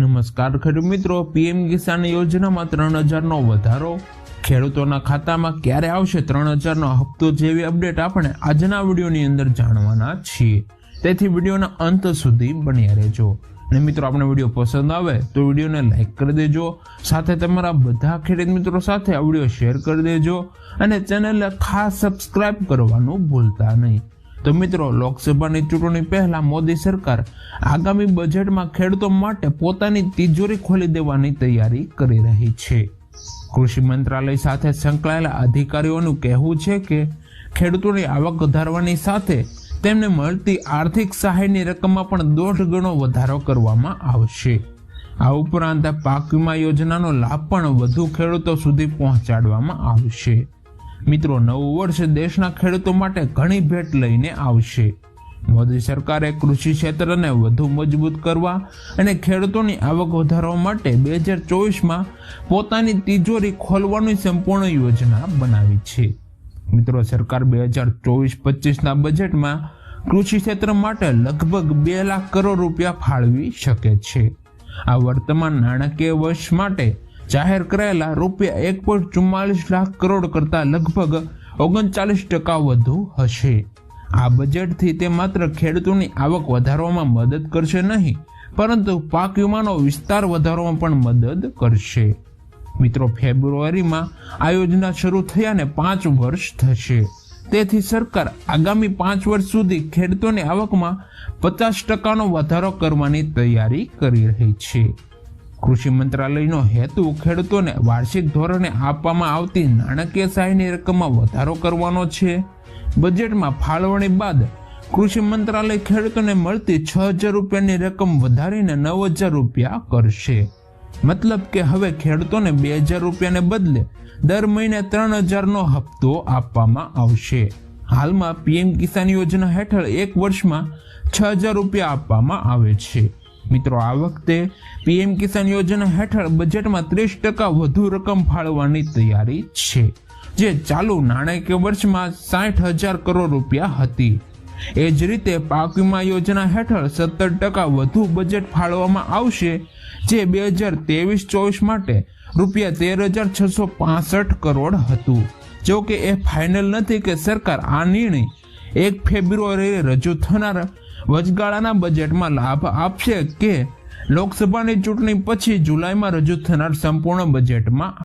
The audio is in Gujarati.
નમસ્કાર ખેડૂત મિત્રો, પીએમ કિસાન યોજનામાં ત્રણ હજારનો વધારો. ખેડૂતોના ખાતામાં ક્યારે આવશે ત્રણ હજારનો હપ્તો જેવી અપડેટ આપણે આજના વિડીયોની અંદર જાણવાના છીએ. તેથી વિડીયોના અંત સુધી બન્યા રહેજો. અને મિત્રો આપણે વીડિયો પસંદ આવે તો વિડીયોને લાઇક કરી દેજો. સાથે તમારા બધા ખેડૂત મિત્રો સાથે આ વીડિયો શેર કરી દેજો. અને ચેનલને ખાસ સબસ્ક્રાઇબ કરવાનું ભૂલતા નહીં. તો મિત્રો, લોકસભાની ચૂંટણી પહેલા મોદી સરકાર આગામી બજેટમાં ખેડૂતો માટે પોતાની તિજોરી ખોલી દેવાની તૈયારી કરી રહી છે. કૃષિ મંત્રાલય સાથે સંકળાયેલા અધિકારીઓનું કહેવું છે કે, ખેડૂતોની આવક વધારવાની સાથે તેમને મળતી આર્થિક સહાયની રકમમાં પણ દોઢ ગણો વધારો કરવામાં આવશે. આ ઉપરાંત પાક વીમા યોજનાનો લાભ પણ વધુ ખેડૂતો સુધી પહોંચાડવામાં આવશે. મિત્રો, નવું વર્ષ દેશના ખેડૂતો માટે ઘણી ભેટ લઈને આવશે. મોદી સરકારે કૃષિ ક્ષેત્રને વધુ મજબૂત કરવા અને ખેડૂતોની આવક વધારવા માટે બે હજાર ચોવીસમાં પોતાની તિજોરી ખોલવાની સંપૂર્ણ યોજના બનાવી છે. મિત્રો, સરકાર બે હજાર ચોવીસ પચીસના બજેટમાં કૃષિ ક્ષેત્ર માટે લગભગ બે લાખ કરોડ રૂપિયા ફાળવી શકે છે. આ વર્તમાન નાણાકીય વર્ષ માટે જાહેર કરાયેલા રૂપિયા એક પોઈન્ટ ચુમ્માલીસ લાખ કરોડ કરતાં લગભગ ઓગણચાલીસ ટકા વધુ હશે. આ બજેટથી તે માત્ર ખેડૂતોની આવક વધારવામાં મદદ કરશે નહીં, પરંતુ પાક વીમાનો વિસ્તાર વધારવામાં પણ મદદ કરશે. મિત્રો, ફેબ્રુઆરીમાં આ યોજના શરૂ થયાને પાંચ વર્ષ થશે. તેથી સરકાર આગામી પાંચ વર્ષ સુધી ખેડૂતોની આવકમાં પચાસ ટકાનો વધારો કરવાની તૈયારી કરી રહી છે. કૃષિ મંત્રાલયનો હેતુ ખેડૂતોને વાર્ષિક ધોરણે આપવામાં આવતી નાણાકીય સહાયની રકમમાં વધારો કરવાનો છે. બજેટમાં ફાળવણી બાદ કૃષિ મંત્રાલય ખેડૂતોને મળતી છ હજાર રૂપિયાની રકમ વધારીને નવ હજાર રૂપિયા કરશે. મતલબ કે હવે ખેડૂતોને બે હજાર રૂપિયાને બદલે દર મહિને ત્રણ હજારનો હપ્તો આપવામાં આવશે. હાલમાં પીએમ કિસાન યોજના હેઠળ એક વર્ષમાં છ હજાર રૂપિયા આપવામાં આવે છે. મિત્રો, આ વખતે પીએમ કિસાન યોજના હેઠળ બજેટમાં ત્રીસ ટકા વધુ રકમ ફાળવવાની તૈયારી છે, જે ચાલુ નાણાકીય વર્ષમાં સાઠ હજાર કરોડ રૂપિયા હતી. એ જ રીતે પાક વીમા યોજના હેઠળ સત્તર ટકા વધુ બજેટ ફાળવવામાં આવશે, જે બે હજાર ત્રેવીસ ચોવીસ માટે રૂપિયા તેર હજાર છસો પાસઠ કરોડ હતું. જો કે એ ફાઇનલ નથી કે સરકાર આ નિર્ણય એક ફેબ્રુઆરીએ રજૂ થનાર વચગાળાના બજેટમાં લાભ આપશે કે લોકસભાની ચૂંટણી પછી જુલાઈમાં રજૂ થનાર સંપૂર્ણ બજેટમાં